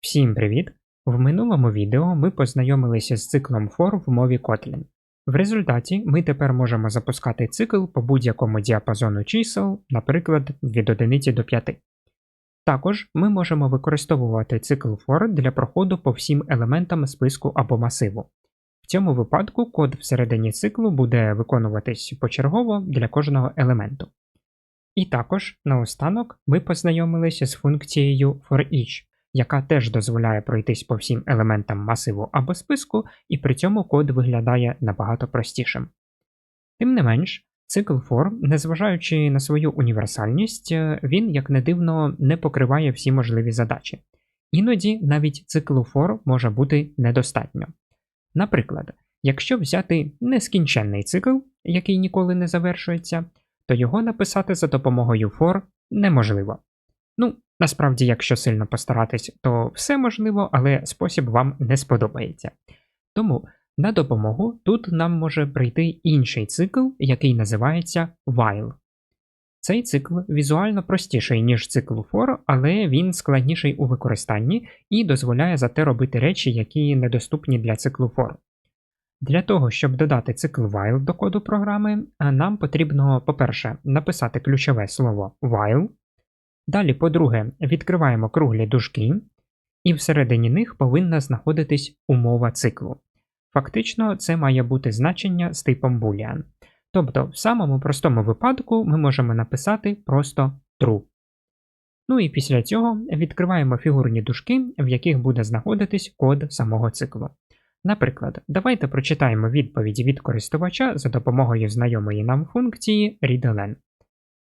Всім привіт! В минулому відео ми познайомилися з циклом for в мові Kotlin. В результаті ми тепер можемо запускати цикл по будь-якому діапазону чисел, наприклад, від 1 до 5. Також ми можемо використовувати цикл for для проходу по всім елементам списку або масиву. В цьому випадку код всередині циклу буде виконуватись почергово для кожного елементу. І також наостанок ми познайомилися з функцією forEach, яка теж дозволяє пройтись по всім елементам масиву або списку, і при цьому код виглядає набагато простішим. Тим не менш, цикл for, незважаючи на свою універсальність, він, як не дивно, не покриває всі можливі задачі. Іноді навіть циклу for може бути недостатньо. Наприклад, якщо взяти нескінченний цикл, який ніколи не завершується, то його написати за допомогою for неможливо. Ну, насправді, якщо сильно постаратись, то все можливо, але спосіб вам не сподобається. Тому на допомогу тут нам може прийти інший цикл, який називається while. Цей цикл візуально простіший, ніж цикл for, але він складніший у використанні і дозволяє зате робити речі, які недоступні для циклу for. Для того, щоб додати цикл while до коду програми, нам потрібно, по-перше, написати ключове слово while. Далі, по-друге, відкриваємо круглі дужки, і всередині них повинна знаходитись умова циклу. Фактично, це має бути значення з типом boolean. Тобто, в самому простому випадку ми можемо написати просто true. Ну і після цього відкриваємо фігурні дужки, в яких буде знаходитись код самого циклу. Наприклад, давайте прочитаємо відповідь від користувача за допомогою знайомої нам функції readLn.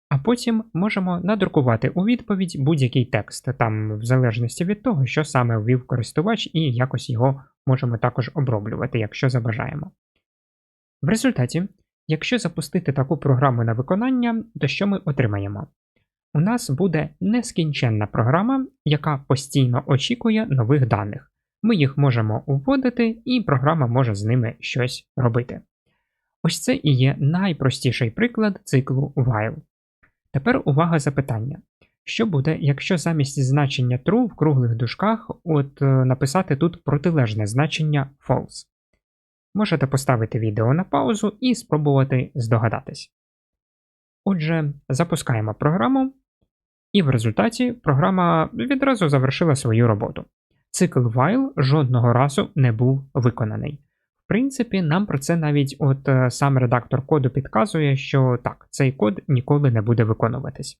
А потім можемо надрукувати у відповідь будь-який текст, там в залежності від того, що саме ввів користувач, і якось його можемо також оброблювати, якщо забажаємо. В результаті, якщо запустити таку програму на виконання, то що ми отримаємо? У нас буде нескінченна програма, яка постійно очікує нових даних. Ми їх можемо вводити, і програма може з ними щось робити. Ось це і є найпростіший приклад циклу while. Тепер увага запитання. Що буде, якщо замість значення true в круглих дужках от е, написати тут протилежне значення false? Можете поставити відео на паузу і спробувати здогадатись. Отже, запускаємо програму, і в результаті програма відразу завершила свою роботу. Цикл while жодного разу не був виконаний. В принципі, нам про це навіть от е, сам редактор коду підказує, що так, цей код ніколи не буде виконуватись.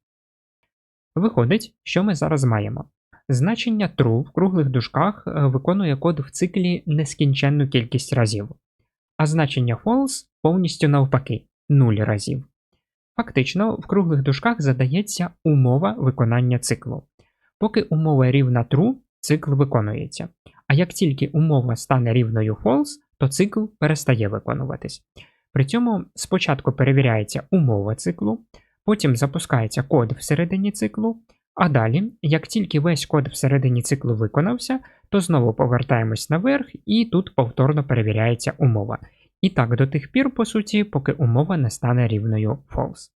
Виходить, що ми зараз маємо. Значення true в круглих дужках е, виконує код в циклі нескінченну кількість разів, а значення false повністю навпаки 0 разів. Фактично, в круглих дужках задається умова виконання циклу. Поки умова рівна true, цикл виконується. А як тільки умова стане рівною false, то цикл перестає виконуватись. При цьому спочатку перевіряється умова циклу, потім запускається код всередині циклу, а далі, як тільки весь код всередині циклу виконався, то знову повертаємось наверх і тут повторно перевіряється умова. І так до тих пір, по суті, поки умова не стане рівною false.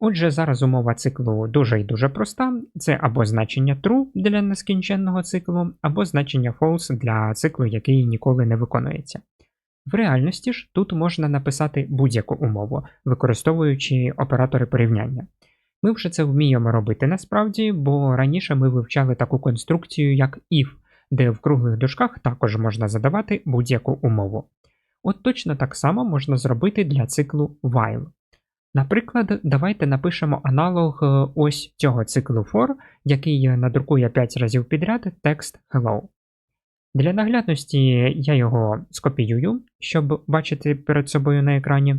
Отже, зараз умова циклу дуже і дуже проста: це або значення true для нескінченного циклу, або значення false для циклу, який ніколи не виконується. В реальності ж тут можна написати будь-яку умову, використовуючи оператори порівняння. Ми вже це вміємо робити насправді, бо раніше ми вивчали таку конструкцію, як if, де в круглих дужках також можна задавати будь-яку умову. От точно так само можна зробити для циклу while. Наприклад, давайте напишемо аналог е, ось цього циклу for, який надрукує 5 разів підряд текст hello. Для наглядності я його скопіюю, щоб бачити перед собою на екрані.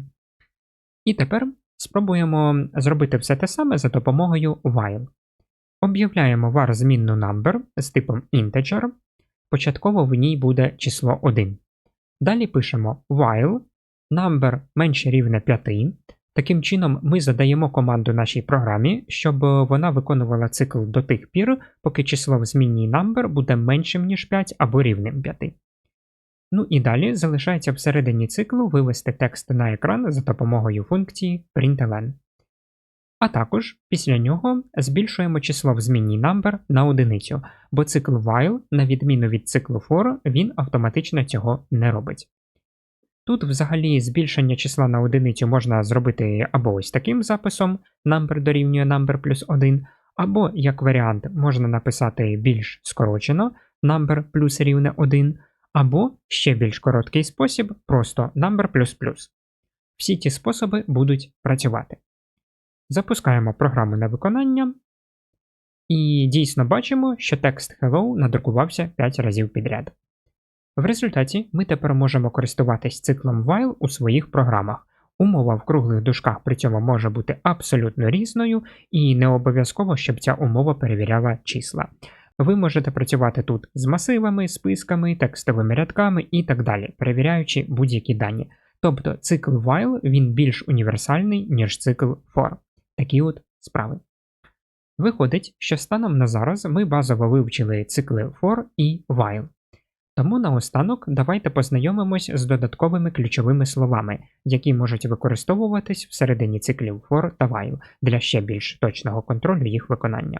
І тепер спробуємо зробити все те саме за допомогою while. Об'являємо var змінну number з типом integer, початково в ній буде число 1. Далі пишемо while number менше рівне 5. Таким чином, ми задаємо команду нашій програмі, щоб вона виконувала цикл до тих пір, поки число в змінній number буде меншим, ніж 5 або рівним 5. Ну і далі залишається всередині циклу вивести текст на екран за допомогою функції println. А також після нього збільшуємо число в змінній number на одиницю, бо цикл while, на відміну від циклу for, він автоматично цього не робить. Тут взагалі збільшення числа на одиницю можна зробити або ось таким записом number дорівнює number плюс 1, або, як варіант, можна написати більш скорочено number плюс рівне 1, або ще більш короткий спосіб просто number. Всі ті способи будуть працювати. Запускаємо програму на виконання. І дійсно бачимо, що текст Hello надрукувався 5 разів підряд. В результаті ми тепер можемо користуватись циклом while у своїх програмах. Умова в круглих дужках при цьому може бути абсолютно різною, і не обов'язково, щоб ця умова перевіряла числа. Ви можете працювати тут з масивами, списками, текстовими рядками і так далі, перевіряючи будь-які дані. Тобто цикл while він більш універсальний, ніж цикл for. Такі от справи. Виходить, що станом на зараз ми базово вивчили цикли for і while. Тому наостанок давайте познайомимось з додатковими ключовими словами, які можуть використовуватись всередині циклів for та while для ще більш точного контролю їх виконання.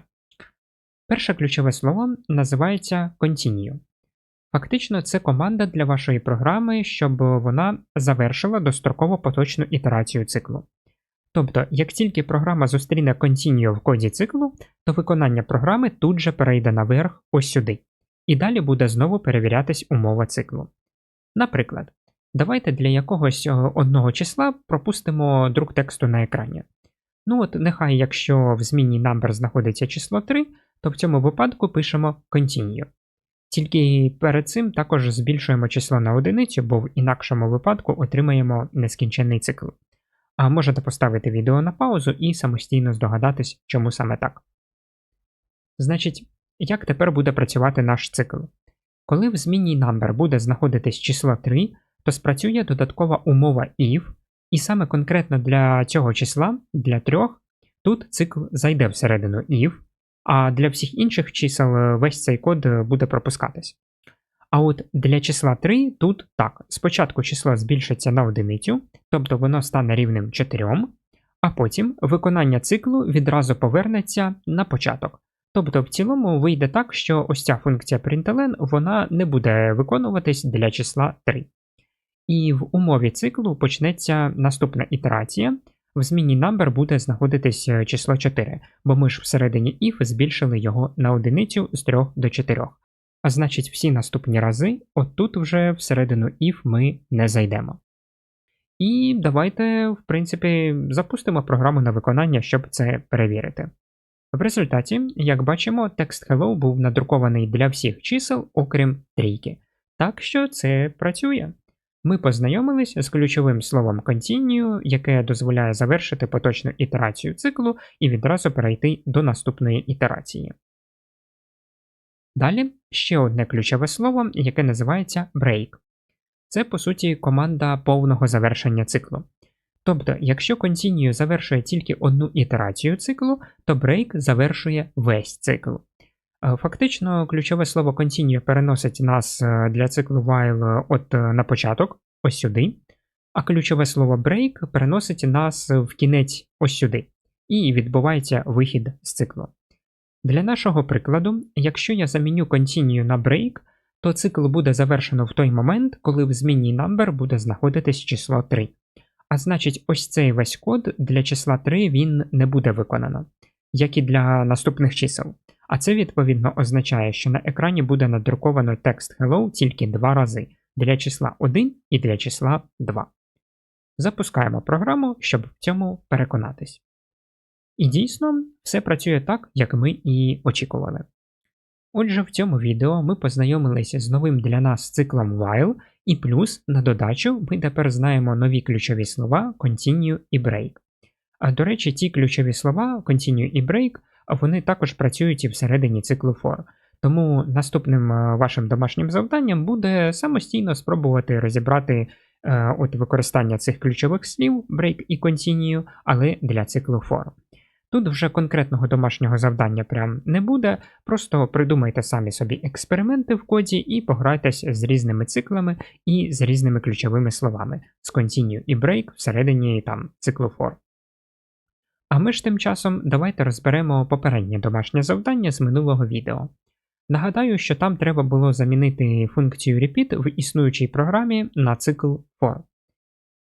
Перше ключове слово називається continue. Фактично, це команда для вашої програми, щоб вона завершила достроково поточну ітерацію циклу. Тобто, як тільки програма зустріне continue в коді циклу, то виконання програми тут же перейде наверх ось сюди. І далі буде знову перевірятись умова циклу. Наприклад, давайте для якогось е, одного числа пропустимо друк тексту на екрані. Ну от нехай, якщо в змінній number знаходиться число 3, то в цьому випадку пишемо continue. Тільки перед цим також збільшуємо число на одиницю, бо в інакшому випадку отримаємо нескінченний цикл. А можете поставити відео на паузу і самостійно здогадатись, чому саме так. Значить, як тепер буде працювати наш цикл? Коли в змінній number буде знаходитись число 3, то спрацює додаткова умова if, і саме конкретно для цього числа, для 3, тут цикл зайде всередину if, а для всіх інших чисел е, весь цей код е, буде пропускатись. А от для числа 3 тут так, спочатку число збільшиться на одиницю, тобто воно стане рівним 4, а потім виконання циклу відразу повернеться на початок. Тобто, в цілому вийде так, що ось ця функція println вона не буде виконуватись для числа 3. І в умові циклу почнеться наступна ітерація. В зміні number буде знаходитись е, число 4, бо ми ж всередині if збільшили його на одиницю з 3 до 4. А значить, всі наступні рази, отут вже всередину if ми не зайдемо. І давайте, в принципі, запустимо програму на виконання, щоб це перевірити. В результаті, як бачимо, текст Hello був надрукований для всіх чисел, окрім трійки. Так що це працює. Ми познайомились з ключовим словом continue, яке дозволяє завершити поточну ітерацію циклу і відразу перейти до наступної ітерації. Далі ще одне ключове слово, яке називається break. Це, по суті, команда повного завершення циклу. Тобто, якщо continue завершує тільки одну ітерацію циклу, то break завершує весь цикл. Е, фактично, ключове слово continue переносить нас е, для циклу while от е, на початок, ось сюди, а ключове слово break переносить нас в кінець ось сюди, і відбувається вихід з циклу. Для нашого прикладу, якщо я заміню continue на break, то цикл буде завершено в той момент, коли в змінній number буде знаходитись число 3. А значить, ось цей весь код для числа 3 він не буде виконано, як і для наступних чисел. А це відповідно означає, що на екрані буде надруковано текст Hello тільки два рази для числа 1 і для числа 2. Запускаємо програму, щоб в цьому переконатись. І дійсно, все працює так, як ми і очікували. Отже, в цьому відео ми познайомилися з новим для нас циклом while, і плюс на додачу ми тепер знаємо нові ключові слова continue і break. А до речі, ті ключові слова continue і break, вони також працюють і всередині циклу for. Тому наступним е, вашим домашнім завданням буде самостійно спробувати розібрати е, от використання цих ключових слів break і continue, але для циклу for. Тут вже конкретного домашнього завдання прям не буде, просто придумайте самі собі експерименти в коді і пограйтесь з різними циклами і з різними ключовими словами з continue і break всередині там циклу for. А ми ж тим часом давайте розберемо попереднє домашнє завдання з минулого відео. Нагадаю, що там треба було замінити функцію repeat в існуючій програмі на цикл for.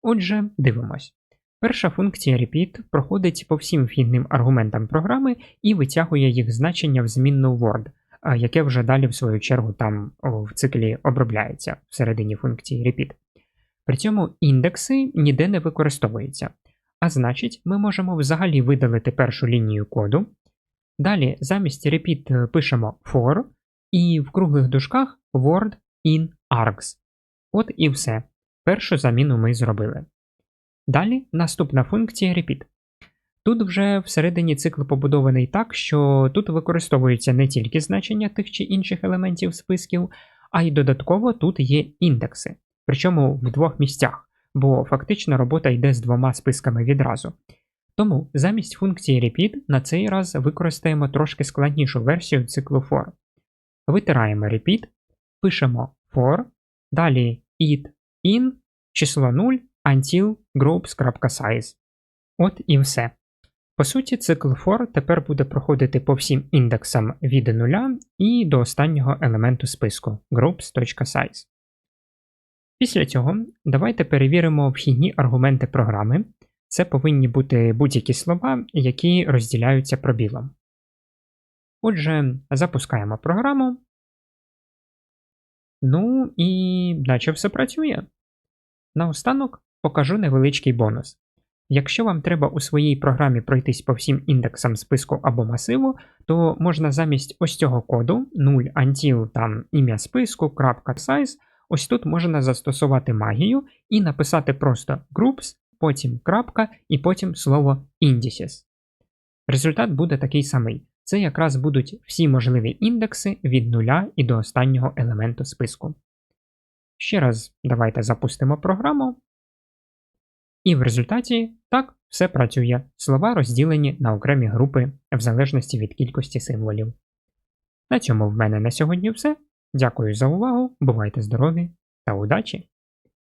Отже, дивимось. Перша функція repeat проходить по всім вхідним аргументам програми і витягує їх значення в змінну word, яке вже далі, в свою чергу, там в циклі обробляється всередині функції repeat. При цьому індекси ніде не використовуються. А значить, ми можемо взагалі видалити першу лінію коду. Далі замість repeat пишемо for, і в круглих дужках word in args. От і все. Першу заміну ми зробили. Далі наступна функція repeat. Тут вже всередині цикл побудований так, що тут використовуються не тільки значення тих чи інших елементів списків, а й додатково тут є індекси, причому в двох місцях, бо фактично робота йде з двома списками відразу. Тому замість функції repeat на цей раз використаємо трошки складнішу версію циклу for. Витираємо repeat, пишемо for, далі it in, число 0 until groups.size. От і все. По суті, цикл for тепер буде проходити по всім індексам від 0 і до останнього елементу списку groups.size. Після цього давайте перевіримо вхідні аргументи програми. Це повинні бути будь-які слова, які розділяються пробілом. Отже, запускаємо програму. Ну і наче все працює. Наостанок покажу невеличкий бонус. Якщо вам треба у своїй програмі пройтись по всім індексам списку або масиву, то можна замість ось цього коду 0 until там ім'я списку, ось тут можна застосувати магію і написати просто groups, потім крапка і потім слово indices. Результат буде такий самий. Це якраз будуть всі можливі індекси від нуля і до останнього елементу списку. Ще раз давайте запустимо програму. І в результаті так все працює. Слова розділені на окремі групи в залежності від кількості символів. На цьому в мене на сьогодні все. Дякую за увагу, бувайте здорові та удачі!